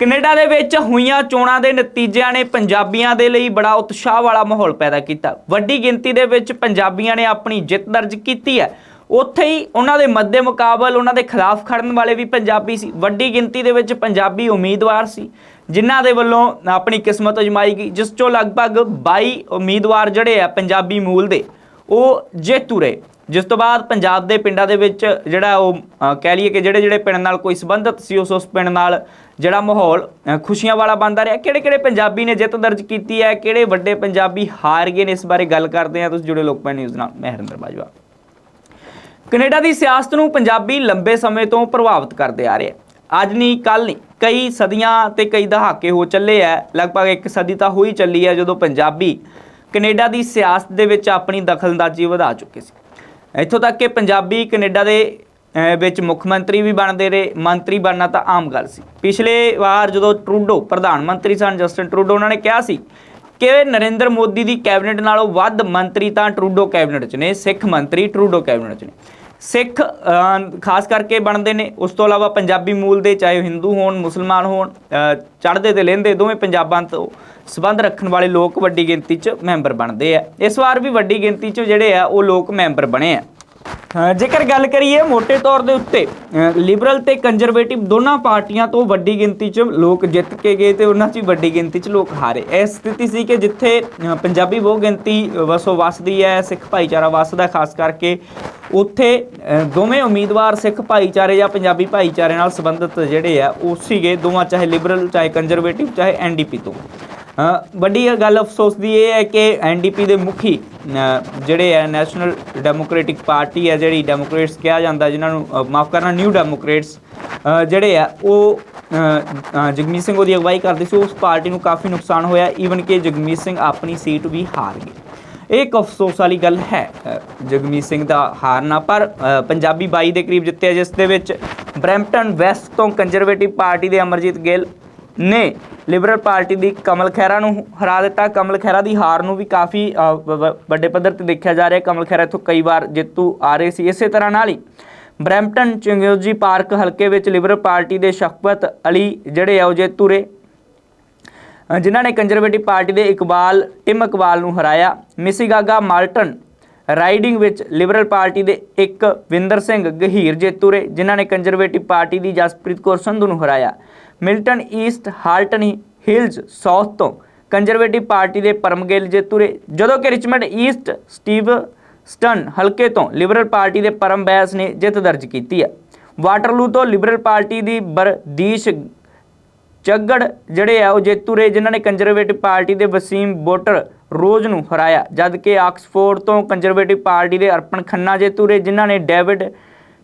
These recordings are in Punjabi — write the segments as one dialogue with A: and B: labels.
A: ਕੈਨੇਡਾ ਦੇ ਵਿੱਚ ਹੋਈਆਂ ਚੋਣਾਂ ਦੇ ਨਤੀਜਿਆਂ ਨੇ ਪੰਜਾਬੀਆਂ ਦੇ ਲਈ ਬੜਾ ਉਤਸ਼ਾਹ ਵਾਲਾ ਮਾਹੌਲ ਪੈਦਾ ਕੀਤਾ। ਵੱਡੀ ਗਿਣਤੀ ਦੇ ਵਿੱਚ ਪੰਜਾਬੀਆਂ ਨੇ ਆਪਣੀ ਜਿੱਤ ਦਰਜ ਕੀਤੀ ਹੈ। ਉੱਥੇ ਹੀ ਉਹਨਾਂ ਦੇ ਮੱਦੇ ਮੁਕਾਬਲ ਉਹਨਾਂ ਦੇ ਖਿਲਾਫ ਖੜਨ ਵਾਲੇ ਵੀ ਪੰਜਾਬੀ ਸੀ। ਵੱਡੀ ਗਿਣਤੀ ਦੇ ਵਿੱਚ ਪੰਜਾਬੀ ਉਮੀਦਵਾਰ ਸੀ, ਜਿਨ੍ਹਾਂ ਦੇ ਵੱਲੋਂ ਆਪਣੀ ਕਿਸਮਤ ਅਜਮਾਈ ਗਈ, ਜਿਸ ਚੋਂ ਲਗਭਗ 22 ਉਮੀਦਵਾਰ ਜਿਹੜੇ ਆ ਪੰਜਾਬੀ ਮੂਲ ਦੇ, ਉਹ ਜੇਤੂ ਰਹੇ। ਜਿਸ ਤੋਂ ਬਾਅਦ ਪੰਜਾਬ ਦੇ ਪਿੰਡਾਂ ਦੇ ਵਿੱਚ ਜਿਹੜਾ ਉਹ ਕਹਿ ਲਈਏ ਕਿ ਜਿਹੜੇ ਜਿਹੜੇ ਪਿੰਡ ਨਾਲ ਕੋਈ ਸੰਬੰਧਤ ਸੀ, ਉਸ ਉਸ ਪਿੰਡ ਨਾਲ ਜਿਹੜਾ ਮਾਹੌਲ ਖੁਸ਼ੀਆਂ ਵਾਲਾ ਬਣਦਾ ਰਿਹਾ। ਕਿਹੜੇ ਕਿਹੜੇ ਪੰਜਾਬੀ ਨੇ ਜਿੱਤ ਦਰਜ ਕੀਤੀ ਹੈ? ਕਿਹੜੇ ਵੱਡੇ ਪੰਜਾਬੀ ਹਾਰ ਗਏ ਨੇ? ਇਸ ਬਾਰੇ ਗੱਲ ਕਰਦੇ ਹਾਂ। ਤੁਸੀਂ ਜੁੜੇ ਲੋਕਪਾਲ ਨਿਊਜ਼ ਨਾਲ। ਮੈਂ ਹਰਿੰਦਰ ਬਾਜਵਾ। ਕੈਨੇਡਾ ਦੀ ਸਿਆਸਤ ਨੂੰ ਪੰਜਾਬੀ ਲੰਬੇ ਸਮੇਂ ਤੋਂ ਪ੍ਰਭਾਵਿਤ ਕਰਦੇ ਆ ਰਹੇ ਆ ਅੱਜ ਨਹੀਂ ਕੱਲ ਨਹੀਂ। ਕਈ ਸਦੀਆਂ ਤੇ ਕਈ ਦਹਾਕੇ ਹੋ ਚੱਲੇ ਆ ਲਗਭਗ ਇੱਕ ਸਦੀ ਤਾਂ ਹੋਈ ਚੱਲੀ ਹੈ ਜਦੋਂ ਪੰਜਾਬੀ ਕੈਨੇਡਾ ਦੀ ਸਿਆਸਤ ਦੇ ਵਿੱਚ ਆਪਣੀ ਦਖਲਅੰਦਾਜ਼ੀ ਵਧਾ ਚੁੱਕੇ ਸੀ। ਇੱਥੋਂ ਤੱਕ ਕਿ ਪੰਜਾਬੀ ਕੈਨੇਡਾ ਦੇ ਵਿੱਚ ਮੁੱਖ ਮੰਤਰੀ ਵੀ ਬਣਦੇ ਰਹੇ, ਮੰਤਰੀ ਬਣਨਾ ਤਾਂ ਆਮ ਗੱਲ ਸੀ। ਪਿਛਲੇ ਵਾਰ ਜਦੋਂ ਟਰੂਡੋ ਪ੍ਰਧਾਨ ਮੰਤਰੀ ਸਨ, ਜਸਟਨ ਟਰੂਡੋ ਉਹਨਾਂ ਨੇ ਕਿਹਾ ਸੀ ਕਿ ਨਰਿੰਦਰ ਮੋਦੀ ਦੀ ਕੈਬਨਿਟ ਨਾਲੋਂ ਵੱਧ ਮੰਤਰੀ ਤਾਂ ਟਰੂਡੋ ਕੈਬਨਿਟ 'ਚ ਨੇ, ਸਿੱਖ ਮੰਤਰੀ ਟਰੂਡੋ ਕੈਬਨਿਟ 'ਚ ਨੇ। ਸਿੱਖ ਖਾਸ ਕਰਕੇ ਬਣਦੇ ਨੇ। ਉਸ ਤੋਂ ਇਲਾਵਾ ਪੰਜਾਬੀ ਮੂਲ ਦੇ, ਚਾਹੇ ਉਹ ਹਿੰਦੂ ਹੋਣ, ਮੁਸਲਮਾਨ ਹੋਣ ਚੜ੍ਹਦੇ ਤੇ ਲਹਿੰਦੇ, ਦੋਵੇਂ ਪੰਜਾਬਾਂ ਤੋਂ ਸਬੰਧ ਰੱਖਣ ਵਾਲੇ ਲੋਕ ਵੱਡੀ ਗਿਣਤੀ 'ਚ ਮੈਂਬਰ ਬਣਦੇ ਆ। ਇਸ ਵਾਰ ਵੀ ਵੱਡੀ ਗਿਣਤੀ 'ਚ ਜਿਹੜੇ ਆ, ਉਹ ਲੋਕ ਮੈਂਬਰ ਬਣੇ ਆ। ਜੇਕਰ ਗੱਲ ਕਰੀਏ ਮੋٹے ਤੌਰ ਦੇ ਉੱਤੇ ਲਿਬਰਲ ਤੇ ਕੰਜ਼ਰਵੇਟਿਵ ਦੋਨਾਂ ਪਾਰਟੀਆਂ ਤੋਂ ਵੱਡੀ ਗਿਣਤੀ 'ਚ ਲੋਕ ਜਿੱਤ ਕੇ ਗਏ ਤੇ ਉਹਨਾਂ 'ਚ ਵੀ ਵੱਡੀ ਗਿਣਤੀ 'ਚ ਲੋਕ ਹਾਰੇ। ਇਹ ਸਥਿਤੀ ਸੀ ਕਿ ਜਿੱਥੇ ਪੰਜਾਬੀ ਬਹੁ ਗਿਣਤੀ ਵਸੋਂ ਵਸਦੀ ਹੈ, ਸਿੱਖ ਭਾਈਚਾਰਾ ਵਸਦਾ, ਖਾਸ ਕਰਕੇ ਉੱਥੇ ਦੋਵੇਂ ਉਮੀਦਵਾਰ ਸਿੱਖ ਭਾਈਚਾਰੇ ਜਾਂ ਪੰਜਾਬੀ ਭਾਈਚਾਰੇ ਨਾਲ ਸੰਬੰਧਿਤ ਜਿਹੜੇ ਆ, ਉਹ ਸੀਗੇ ਦੋਵਾਂ, ਚਾਹੇ ਲਿਬਰਲ ਚਾਹੇ ਕੰਜ਼ਰਵੇਟਿਵ ਚਾਹੇ ਐਨਡੀਪੀ ਤੋਂ। ਵੱਡੀ ਗੱਲ ਅਫਸੋਸ ਦੀ ਇਹ ਹੈ ਕਿ ਐਨਡੀਪੀ ਦੇ ਮੁਖੀ ਜਿਹੜੇ ਹੈ ਨੈਸ਼ਨਲ ਡੈਮੋਕ੍ਰੈਟਿਕ ਪਾਰਟੀ ਹੈ ਜਿਹੜੀ ਡੈਮੋਕ੍ਰੇਟਸ ਕਿਹਾ ਜਾਂਦਾ, ਜਿਨ੍ਹਾਂ ਨੂੰ ਮਾਫ ਕਰਨਾ ਨਿਊ ਡੈਮੋਕ੍ਰੇਟਸ ਜਿਹੜੇ ਆ, ਉਹ ਜਗਮੀਤ ਸਿੰਘ ਉਹਦੀ ਅਗਵਾਈ ਕਰਦੇ ਸੀ। ਉਸ ਪਾਰਟੀ ਨੂੰ ਕਾਫੀ ਨੁਕਸਾਨ ਹੋਇਆ ਈਵਨ ਕਿ ਜਗਮੀਤ ਸਿੰਘ ਆਪਣੀ ਸੀਟ ਵੀ ਹਾਰ ਗਏ। ਇਹ ਇੱਕ ਅਫਸੋਸ ਵਾਲੀ ਗੱਲ ਹੈ ਜਗਮੀਤ ਸਿੰਘ ਦਾ ਹਾਰਨਾ ਪਰ ਪੰਜਾਬੀ 22 ਦੇ ਕਰੀਬ ਜਿੱਤਿਆ, ਜਿਸ ਦੇ ਵਿੱਚ ਬਰੈਂਪਟਨ ਵੈਸਟ ਤੋਂ ਕੰਜ਼ਰਵੇਟਿਵ ਪਾਰਟੀ ਦੇ ਅਮਰਜੀਤ ਗਿੱਲ ਨੇ ਲਿਬਰਲ ਪਾਰਟੀ ਦੀ ਕਮਲ ਖਹਿਰਾ ਨੂੰ ਹਰਾ ਦਿੱਤਾ। ਕਮਲ ਖਹਿਰਾ ਦੀ ਹਾਰ ਨੂੰ ਵੀ ਕਾਫੀ ਵੱਡੇ ਪੱਧਰ ਤੇ ਦੇਖਿਆ ਜਾ ਰਿਹਾ। ਕਮਲ ਖਹਿਰਾ ਇੱਥੋਂ ਕਈ ਵਾਰ ਜੇਤੂ ਆ ਰਹੇ ਸੀ। ਇਸੇ ਤਰ੍ਹਾਂ ਨਾਲ ਹੀ ਬਰੈਂਪਟਨ ਚੰਗਿਓਜੀ ਪਾਰਕ ਹਲਕੇ ਵਿੱਚ ਲਿਬਰਲ ਪਾਰਟੀ ਦੇ ਸ਼ਖਪਤ ਅਲੀ ਜਿਹੜੇ ਆ, ਉਹ ਜੇਤੂ ਰਹੇ। ਜਿਨ੍ਹਾਂ ਨੇ ਕੰਜ਼ਰਵੇਟਿਵ ਪਾਰਟੀ ਦੇ ਇਕਬਾਲ ਟਿਮ ਇਕਬਾਲ ਨੂੰ ਹਰਾਇਆ। ਮਿਸੀਗਾਗਾ ਮਾਲਟਨ ਰਾਈਡਿੰਗ ਵਿੱਚ ਲਿਬਰਲ ਪਾਰਟੀ ਦੇ ਇੱਕ ਵਿੰਦਰ ਸਿੰਘ ਗਹੀਰ ਜੇਤੂ ਰਹੇ ਜਿਨ੍ਹਾਂ ਨੇ ਕੰਜ਼ਰਵੇਟਿਵ ਪਾਰਟੀ ਦੀ ਜਸਪ੍ਰੀਤ ਕੌਰ ਸੰਧੂ ਨੂੰ ਹਰਾਇਆ। Milton East Halton Hills South ਤੋਂ ਕੰਜ਼ਰਵੇਟਿਵ ਪਾਰਟੀ ਦੇ ਪਰਮਗਿੱਲ ਜੇਤੂ ਰਹੇ ਜਦੋਂ ਕਿ ਰਿਚਮੰਡ ਈਸਟ ਸਟੀਵ ਸਟਨ ਹਲਕੇ ਤੋਂ ਲਿਬਰਲ ਪਾਰਟੀ ਦੇ ਪਰਮ ਬੈਸ ਨੇ ਜਿੱਤ ਦਰਜ ਕੀਤੀ ਹੈ। ਵਾਟਰਲੂ ਤੋਂ ਲਿਬਰਲ ਪਾਰਟੀ ਦੀ ਬਰਦੀਸ਼ ਚੱਗੜ ਜਿਹੜੇ ਆ, ਉਹ ਜੇਤੂ ਰਹੇ ਜਿਨ੍ਹਾਂ ਨੇ ਕੰਜ਼ਰਵੇਟਿਵ ਪਾਰਟੀ ਦੇ ਵਸੀਮ ਬੋਟਰ ਰੋਜ਼ ਨੂੰ ਹਰਾਇਆ ਜਦ ਕਿ ਆਕਸਫੋਰਡ ਤੋਂ ਕੰਜ਼ਰਵੇਟਿਵ ਪਾਰਟੀ ਦੇ ਅਰਪਣ ਖੰਨਾ ਜੇਤੂ ਰਹੇ ਜਿਨ੍ਹਾਂ ਨੇ ਡੇਵਿਡ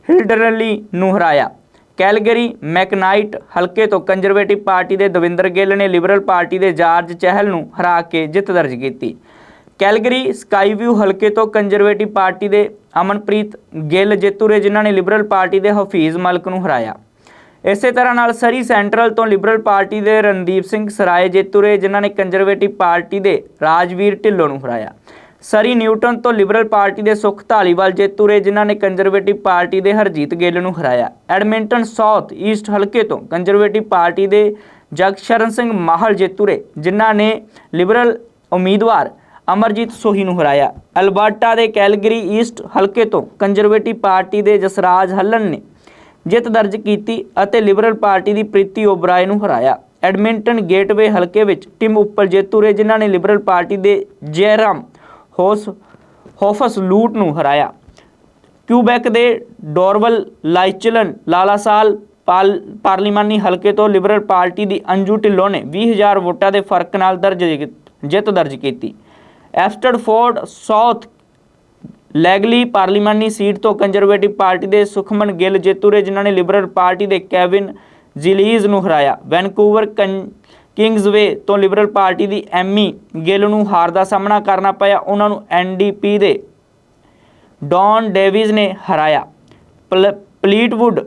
A: ਹਿਲਡਰਲੀ ਨੂੰ ਹਰਾਇਆ। ਕੈਲਗਰੀ ਮੈਕਨਾਈਟ ਹਲਕੇ ਤੋਂ ਕੰਜ਼ਰਵੇਟਿਵ ਪਾਰਟੀ ਦੇ ਦਵਿੰਦਰ ਗਿੱਲ ਨੇ ਲਿਬਰਲ ਪਾਰਟੀ ਦੇ ਜਾਰਜ ਚਹਿਲ ਨੂੰ ਹਰਾ ਕੇ ਜਿੱਤ ਦਰਜ ਕੀਤੀ। ਕੈਲਗਰੀ ਸਕਾਈਵਿਊ ਹਲਕੇ ਤੋਂ ਕੰਜ਼ਰਵੇਟਿਵ ਪਾਰਟੀ ਦੇ ਅਮਨਪ੍ਰੀਤ ਗਿੱਲ ਜੇਤੂ ਰਹੇ ਜਿਨ੍ਹਾਂ ਨੇ ਲਿਬਰਲ ਪਾਰਟੀ ਦੇ ਹਫੀਜ਼ ਮਲਕ ਨੂੰ ਹਰਾਇਆ। ਇਸੇ ਤਰ੍ਹਾਂ ਨਾਲ ਸਰੀ ਸੈਂਟਰਲ ਤੋਂ ਲਿਬਰਲ ਪਾਰਟੀ ਦੇ ਰਣਦੀਪ ਸਿੰਘ ਸਰਾਏ ਜੇਤੂ ਰਹੇ ਜਿਨ੍ਹਾਂ ਨੇ ਕੰਜ਼ਰਵੇਟਿਵ ਪਾਰਟੀ ਦੇ ਰਾਜਵੀਰ ਢਿੱਲੋਂ ਨੂੰ ਹਰਾਇਆ। ਸਰੀ ਨਿਊਟਨ ਤੋਂ ਲਿਬਰਲ ਪਾਰਟੀ ਦੇ ਸੁਖ ਧਾਲੀਵਾਲ ਜੇਤੂ ਰਹੇ ਜਿਨ੍ਹਾਂ ਨੇ ਕੰਜ਼ਰਵੇਟਿਵ ਪਾਰਟੀ ਦੇ ਹਰਜੀਤ ਗਿੱਲ ਨੂੰ ਹਰਾਇਆ। ਐਡਮਿੰਟਨ ਸਾਊਥ ਈਸਟ ਹਲਕੇ ਤੋਂ ਕੰਜ਼ਰਵੇਟਿਵ ਪਾਰਟੀ ਦੇ ਜਗਸ਼ਰਨ ਸਿੰਘ ਮਾਹਲ ਜੇਤੂ ਰਹੇ ਜਿਨ੍ਹਾਂ ਨੇ ਲਿਬਰਲ ਉਮੀਦਵਾਰ ਅਮਰਜੀਤ ਸੋਹੀ ਨੂੰ ਹਰਾਇਆ। ਅਲਬਰਟਾ ਦੇ ਕੈਲਗਰੀ ਈਸਟ ਹਲਕੇ ਤੋਂ ਕੰਜ਼ਰਵੇਟਿਵ ਪਾਰਟੀ ਦੇ ਜਸਰਾਜ ਹੱਲਨ ਨੇ ਜਿੱਤ ਦਰਜ ਕੀਤੀ ਅਤੇ ਲਿਬਰਲ ਪਾਰਟੀ ਦੀ ਪ੍ਰੀਤੀ ਓਬਰਾਏ ਨੂੰ ਹਰਾਇਆ। ਐਡਮਿੰਟਨ ਗੇਟਵੇ ਹਲਕੇ ਵਿੱਚ ਟਿਮ ਉੱਪਰ ਜੇਤੂ ਰਹੇ ਜਿਨ੍ਹਾਂ ਨੇ ਲਿਬਰਲ ਪਾਰਟੀ ਦੇ ਜੈਰਾਮ ਹੋਸ ਹੋਫਸ ਲੂਟ ਨੂੰ ਹਰਾਇਆ। ਕਿਊਬੈਕ ਦੇ ਡੋਰਵਲ ਲਾਈਚਲਨ ਲਾਲਾਸਾਲ ਪਾਲ ਪਾਰਲੀਮਾਨੀ ਹਲਕੇ ਤੋਂ ਲਿਬਰਲ ਪਾਰਟੀ ਦੀ ਅੰਜੂ ਢਿੱਲੋਂ ਨੇ 20000 ਵੋਟਾਂ ਦੇ ਫ਼ਰਕ ਨਾਲ ਦਰਜ ਜਿੱਤ ਦਰਜ ਕੀਤੀ। ਐਸਟਰਡਫੋਰਡ ਸਾਊਥ ਲੈਗਲੀ ਪਾਰਲੀਮਾਨੀ ਸੀਟ ਤੋਂ ਕੰਜ਼ਰਵੇਟਿਵ ਪਾਰਟੀ ਦੇ ਸੁਖਮਨ ਗਿੱਲ ਜੇਤੂ ਰਹੇ ਜਿਨ੍ਹਾਂ ਨੇ ਲਿਬਰਲ ਪਾਰਟੀ ਦੇ ਕੈਵਿਨ ਜ਼ਿਲੀਜ਼ ਨੂੰ ਹਰਾਇਆ। ਵੈਨਕੂਵਰ ਕੰ- ਕਿੰਗਜ਼ਵੇ ਤੋਂ ਲਿਬਰਲ ਪਾਰਟੀ ਦੀ ਐਮੀ ਗਿੱਲ ਨੂੰ ਹਾਰ ਦਾ ਸਾਹਮਣਾ ਕਰਨਾ ਪਿਆ। ਉਹਨਾਂ ਨੂੰ ਐਨਡੀਪੀ ਦੇ ਡੌਨ ਡੇਵਿਸ ਨੇ ਹਰਾਇਆ। ਪਲ- ਪਲੀਟਵੁੱਡ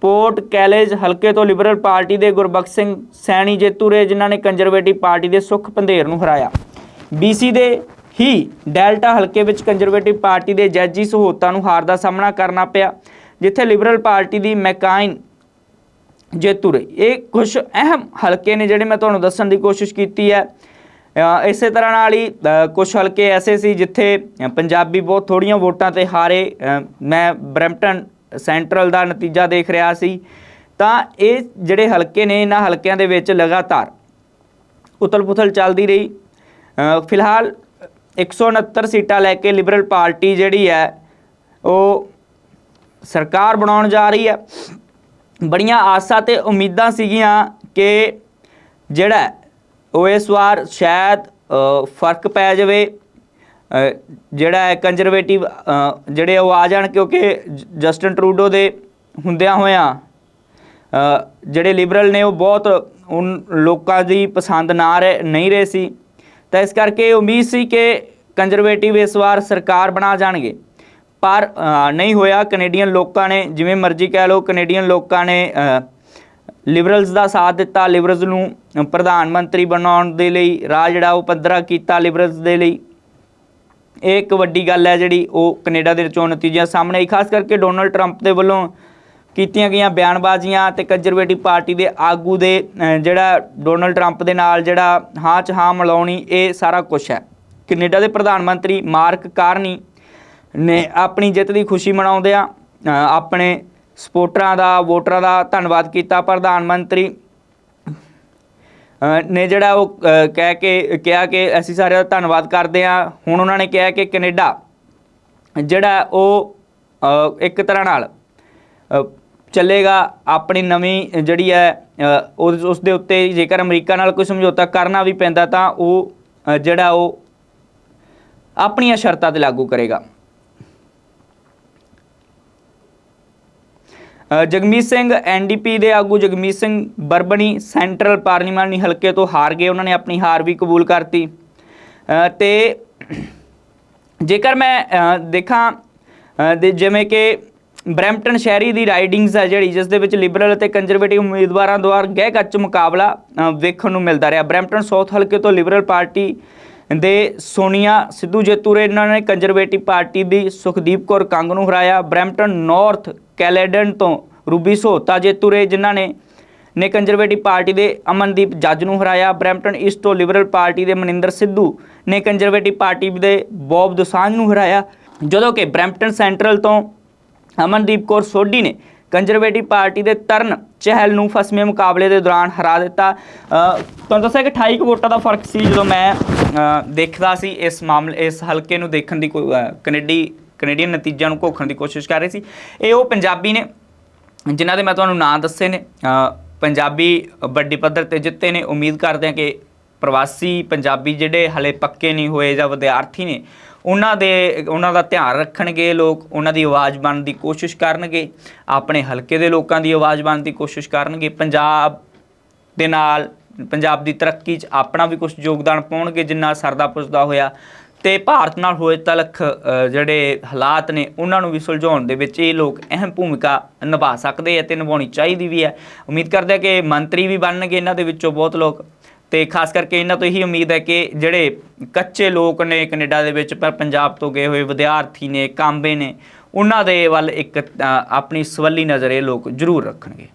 A: ਪੋਰਟ ਕੈਲੇਜ ਹਲਕੇ ਤੋਂ ਲਿਬਰਲ ਪਾਰਟੀ ਦੇ ਗੁਰਬਖਸ਼ ਸਿੰਘ ਸੈਣੀ ਜੇਤੂ ਰਹੇ ਜਿਨ੍ਹਾਂ ਨੇ ਕੰਜ਼ਰਵੇਟਿਵ ਪਾਰਟੀ ਦੇ ਸੁਖ ਪੰਧੇਰ ਨੂੰ ਹਰਾਇਆ। ਬੀਸੀ ਦੇ ਹੀ ਡੈਲਟਾ ਹਲਕੇ ਵਿੱਚ ਕੰਜ਼ਰਵੇਟਿਵ ਪਾਰਟੀ ਦੇ ਜੈਜੀ ਸਹੋਤਾ ਨੂੰ ਹਾਰ ਦਾ ਸਾਹਮਣਾ ਕਰਨਾ ਪਿਆ, ਜਿੱਥੇ ਲਿਬਰਲ ਪਾਰਟੀ ਦੀ ਮੈਕਾਈਨ ਜੇਤੂ ਰਹੀ ਇਹ ਕੁਝ ਅਹਿਮ ਹਲਕੇ ਨੇ ਜਿਹੜੇ ਮੈਂ ਤੁਹਾਨੂੰ ਦੱਸਣ ਦੀ ਕੋਸ਼ਿਸ਼ ਕੀਤੀ ਹੈ। ਇਸੇ ਤਰ੍ਹਾਂ ਨਾਲ ਹੀ ਕੁਝ ਹਲਕੇ ਐਸੇ ਸੀ ਜਿੱਥੇ ਪੰਜਾਬੀ ਬਹੁਤ ਥੋੜੀਆਂ ਵੋਟਾਂ ਤੇ ਹਾਰੇ। ਮੈਂ ਬਰੈਂਪਟਨ ਸੈਂਟਰਲ ਦਾ ਨਤੀਜਾ ਦੇਖ ਰਿਹਾ ਸੀ। ਤਾਂ ਇਹ ਜਿਹੜੇ ਹਲਕੇ ਨੇ, ਇਹਨਾਂ ਹਲਕਿਆਂ ਦੇ ਵਿੱਚ ਲਗਾਤਾਰ ਉਤਲ-ਪੁਥਲ ਚੱਲਦੀ ਰਹੀ। ਫਿਲਹਾਲ 169 ਸੀਟਾਂ ਲੈ ਕੇ ਲਿਬਰਲ ਪਾਰਟੀ ਜਿਹੜੀ ਹੈ, ਉਹ ਸਰਕਾਰ ਬਣਾਉਣ ਜਾ ਰਹੀ ਹੈ। ਬੜੀਆਂ ਆਸਾਂ ਤੇ ਉਮੀਦਾਂ ਸੀਗੀਆਂ ਕਿ ਜਿਹੜਾ ਉਹ ਇਸ ਵਾਰ ਸ਼ਾਇਦ ਫ਼ਰਕ ਪੈ ਜਾਵੇ। ਜਿਹੜਾ ਹੈ ਕੰਜ਼ਰਵੇਟਿਵ ਜਿਹੜੇ ਉਹ ਆ ਜਾਣ ਕਿਉਂਕਿ ਜ- ਜਸਟਨ ਟਰੂਡੋ ਦੇ ਹੁੰਦਿਆਂ ਹੋਇਆਂ ਜਿਹੜੇ ਲਿਬਰਲ ਨੇ ਉਹ ਬਹੁਤ ਲੋਕਾਂ ਦੀ ਪਸੰਦ ਨਾ ਰਹੇ, ਨਹੀਂ ਰਹੇ ਸੀ। ਤਾਂ ਇਸ ਕਰਕੇ ਉਮੀਦ ਸੀ ਕਿ ਕੰਜ਼ਰਵੇਟਿਵ ਇਸ ਵਾਰ ਸਰਕਾਰ ਬਣਾ ਜਾਣਗੇ। ਪਰ ਨਹੀਂ ਹੋਇਆ। ਕੈਨੇਡੀਅਨ ਲੋਕਾਂ ਨੇ, ਜਿਵੇਂ ਮਰਜ਼ੀ ਕਹਿ ਲਓ ਕੈਨੇਡੀਅਨ ਲੋਕਾਂ ਨੇ ਲਿਬਰਲਸ ਦਾ ਸਾਥ ਦਿੱਤਾ। ਲਿਬਰਲਸ ਨੂੰ ਪ੍ਰਧਾਨ ਮੰਤਰੀ ਬਣਾਉਣ ਦੇ ਲਈ ਰਾਹ ਜਿਹੜਾ ਉਹ ਪੱਧਰਾ ਕੀਤਾ ਲਿਬਰਲਸ ਦੇ ਲਈ। ਇਹ ਇੱਕ ਵੱਡੀ ਗੱਲ ਹੈ ਜਿਹੜੀ ਉਹ ਕੈਨੇਡਾ ਦੇ ਚੋਣ ਨਤੀਜਿਆਂ ਸਾਹਮਣੇ ਆਈ। ਖਾਸ ਕਰਕੇ ਡੋਨਲਡ ਟਰੰਪ ਦੇ ਵੱਲੋਂ ਕੀਤੀਆਂ ਗਈਆਂ ਬਿਆਨਬਾਜ਼ੀਆਂ ਤੇ ਕੰਜ਼ਰਵੇਟਿਵ ਪਾਰਟੀ ਦੇ ਆਗੂ ਦੇ ਜਿਹੜਾ ਡੋਨਲਡ ਟਰੰਪ ਦੇ ਨਾਲ ਜਿਹੜਾ ਹਾਂ ਚ ਹਾਂ ਮਿਲਾਉਣੀ ਇਹ ਸਾਰਾ ਕੁਝ ਹੈ। ਕੈਨੇਡਾ ਦੇ ਪ੍ਰਧਾਨ ਮੰਤਰੀ ਮਾਰਕ ਕਾਰਨੀ ਨੇ ਆਪਣੀ ਜਿੱਤ ਦੀ ਖੁਸ਼ੀ ਮਨਾਉਂਦਿਆਂ ਅ, ਆਪਣੇ ਸਪੋਰਟਰਾਂ ਦਾ ਵੋਟਰਾਂ ਦਾ ਧੰਨਵਾਦ ਕੀਤਾ। ਪ੍ਰਧਾਨ ਮੰਤਰੀ ਨੇ ਜਿਹੜਾ ਉਹ ਕਹਿ ਕੇ ਕਿਹਾ ਕਿ ਅਸੀਂ ਸਾਰਿਆਂ ਦਾ ਧੰਨਵਾਦ ਕਰਦੇ ਹਾਂ। ਹੁਣ ਉਹਨਾਂ ਨੇ ਕਿਹਾ ਕਿ ਕੈਨੇਡਾ ਜਿਹੜਾ ਉਹ ਇੱਕ ਤਰ੍ਹਾਂ ਨਾਲ ਚੱਲੇਗਾ ਆਪਣੀ ਨਵੀਂ ਜਿਹੜੀ ਹੈ ਉਸ ਉਸ ਦੇ ਉੱਤੇ ਜੇਕਰ ਅਮਰੀਕਾ ਨਾਲ ਕੋਈ ਸਮਝੌਤਾ ਕਰਨਾ ਵੀ ਪੈਂਦਾ ਤਾਂ ਉਹ ਜਿਹੜਾ ਉਹ ਆਪਣੀਆਂ ਸ਼ਰਤਾਂ ਤੇ ਲਾਗੂ ਕਰੇਗਾ। ਜਗਮੀਤ ਸਿੰਘ ਐਨਡੀਪੀ ਦੇ ਆਗੂ ਜਗਮੀਤ ਸਿੰਘ ਬਰਬਣੀ ਸੈਂਟਰਲ ਪਾਰਲੀਮਾਨੀ ਹਲਕੇ ਤੋਂ ਹਾਰ ਗਏ ਉਹਨਾਂ ਨੇ ਆਪਣੀ ਹਾਰ ਵੀ ਕਬੂਲ ਕਰਤੀ। ਅ, ਤੇ ਜੇਕਰ ਮੈਂ ਦੇਖਾਂ ਦੇ ਜਿਵੇਂ ਕਿ ਬਰੈਂਪਟਨ ਸ਼ਹਿਰੀ ਦੀ ਰਾਈਡਿੰਗਸ ਹੈ ਜਿਹੜੀ ਜਿਸ ਦੇ ਵਿੱਚ ਲਿਬਰਲ ਅਤੇ ਕੰਜ਼ਰਵੇਟਿਵ ਉਮੀਦਵਾਰਾਂ ਦੁਆਰਾ ਗਹਿ ਕੱਚ ਮੁਕਾਬਲਾ ਵੇਖਣ ਨੂੰ ਮਿਲਦਾ ਰਿਹਾ। ਬਰੈਂਪਟਨ ਸਾਊਥ ਹਲਕੇ ਤੋਂ ਲਿਬਰਲ ਪਾਰਟੀ ਦੇ ਸੋਨੀਆ ਸਿੱਧੂ ਜੇਤੂ ਰਹੇ ਇਹਨਾਂ ਨੇ ਕੰਜ਼ਰਵੇਟਿਵ ਪਾਰਟੀ ਦੀ ਸੁਖਦੀਪ ਕੌਰ ਕੰਗ ਨੂੰ ਹਰਾਇਆ। ਬਰੈਂਪਟਨ ਨਾਰਥ ਕੈਲੇਡਨ ਤੋਂ ਰੂਬੀ ਸੋਤਾ ਜੇਤੂ ਰਹੇ ਜਿਨ੍ਹਾਂ ਨੇ ਨੇ ਕੰਜ਼ਰਵੇਟਿਵ ਪਾਰਟੀ ਦੇ ਅਮਨਦੀਪ ਜੱਜ ਨੂੰ ਹਰਾਇਆ। ਬਰੈਂਪਟਨ ਈਸਟ ਤੋਂ ਲਿਬਰਲ ਪਾਰਟੀ ਦੇ ਮਨਿੰਦਰ ਸਿੱਧੂ ਨੇ ਕੰਜ਼ਰਵੇਟਿਵ ਪਾਰਟੀ ਦੇ ਬੌਬ ਦੋਸਾਂਝ ਨੂੰ ਹਰਾਇਆ। ਜਦੋਂ ਕਿ ਬਰੈਂਪਟਨ ਸੈਂਟਰਲ ਤੋਂ ਅਮਨਦੀਪ ਕੌਰ ਸੋਢੀ ਨੇ ਕੰਜ਼ਰਵੇਟਿਵ ਪਾਰਟੀ ਦੇ ਤਰਨ ਚਹਿਲ ਨੂੰ ਫਸਵੇਂ ਮੁਕਾਬਲੇ ਦੇ ਦੌਰਾਨ ਹਰਾ ਦਿੱਤਾ। ਤੁਹਾਨੂੰ ਦੱਸਿਆ ਕਿ 28 ਕੁ ਵੋਟਾਂ ਦਾ ਫ਼ਰਕ ਸੀ ਜਦੋਂ ਮੈਂ ਦੇਖਦਾ ਸੀ ਇਸ ਮਾਮਲੇ ਇਸ ਹਲਕੇ ਨੂੰ ਦੇਖਣ ਦੀ ਕੋਈ ਅ, ਕੈਨੇਡੀ ਕੈਨੇਡੀਅਨ ਨਤੀਜਿਆਂ ਨੂੰ ਘੋਖਣ ਦੀ ਕੋਸ਼ਿਸ਼ ਕਰ ਰਹੇ ਸੀ। ਇਹ ਉਹ ਪੰਜਾਬੀ ਨੇ ਜਿਨ੍ਹਾਂ ਦੇ ਮੈਂ ਤੁਹਾਨੂੰ ਨਾਂ ਦੱਸੇ ਨੇ ਪੰਜਾਬੀ ਵੱਡੀ ਪੱਧਰ ਤੇ ਜਿੱਤੇ ਨੇ। ਉਮੀਦ ਕਰਦੇ ਹਾਂ ਕਿ ਪ੍ਰਵਾਸੀ ਪੰਜਾਬੀ ਜਿਹੜੇ ਹਲੇ ਪੱਕੇ ਨਹੀਂ ਹੋਏ ਜਾਂ ਵਿਦਿਆਰਥੀ ਨੇ ਉਹਨਾਂ ਦੇ, ਉਹਨਾਂ ਦਾ ਧਿਆਨ ਰੱਖਣਗੇ ਲੋਕ, ਉਹਨਾਂ ਦੀ ਆਵਾਜ਼ ਬਣਨ ਦੀ ਕੋਸ਼ਿਸ਼ ਕਰਨਗੇ, ਆਪਣੇ ਹਲਕੇ ਦੇ ਲੋਕਾਂ ਦੀ ਆਵਾਜ਼ ਬਣਨ ਦੀ ਕੋਸ਼ਿਸ਼ ਕਰਨਗੇ, ਪੰਜਾਬ ਦੇ ਨਾਲ, ਪੰਜਾਬ ਦੀ ਤਰੱਕੀ 'ਚ ਆਪਣਾ ਵੀ ਕੁਝ ਯੋਗਦਾਨ ਪਾਉਣਗੇ, ਜਿੰਨਾ ਸਰਦਾ ਪੁੱਜਦਾ ਹੋਇਆ। ਤੇ ਭਾਰਤ ਨਾਲ ਹੋਏ ਤਲਖ ਜਿਹੜੇ ਹਾਲਾਤ ਨੇ, ਉਹਨਾਂ ਨੂੰ ਵੀ ਸੁਲਝਾਉਣ ਦੇ ਵਿੱਚ ਇਹ ਲੋਕ ਅਹਿਮ ਭੂਮਿਕਾ ਨਿਭਾ ਸਕਦੇ ਆ ਤੇ ਨਿਭਾਉਣੀ ਚਾਹੀਦੀ ਵੀ ਹੈ ਉਮੀਦ ਕਰਦੇ ਆ ਕਿ ਮੰਤਰੀ ਵੀ ਬਣਨਗੇ, ਇਹਨਾਂ ਦੇ ਵਿੱਚੋਂ ਬਹੁਤ ਲੋਕ ਤੇ ਖਾਸ ਕਰਕੇ ਇਹਨਾਂ ਤੋਂ ਇਹੀ ਉਮੀਦ ਹੈ ਕਿ ਜਿਹੜੇ ਕੱਚੇ ਲੋਕ ਨੇ ਕੈਨੇਡਾ ਦੇ ਵਿੱਚ, ਪਰ ਪੰਜਾਬ ਤੋਂ ਗਏ ਹੋਏ ਵਿਦਿਆਰਥੀ ਨੇ, ਕਾਂਬੇ ਨੇ, ਉਹਨਾਂ ਦੇ ਵੱਲ ਇੱਕ ਆਪਣੀ ਸਵੱਲੀ ਨਜ਼ਰ ਇਹ ਲੋਕ ਜ਼ਰੂਰ ਰੱਖਣਗੇ।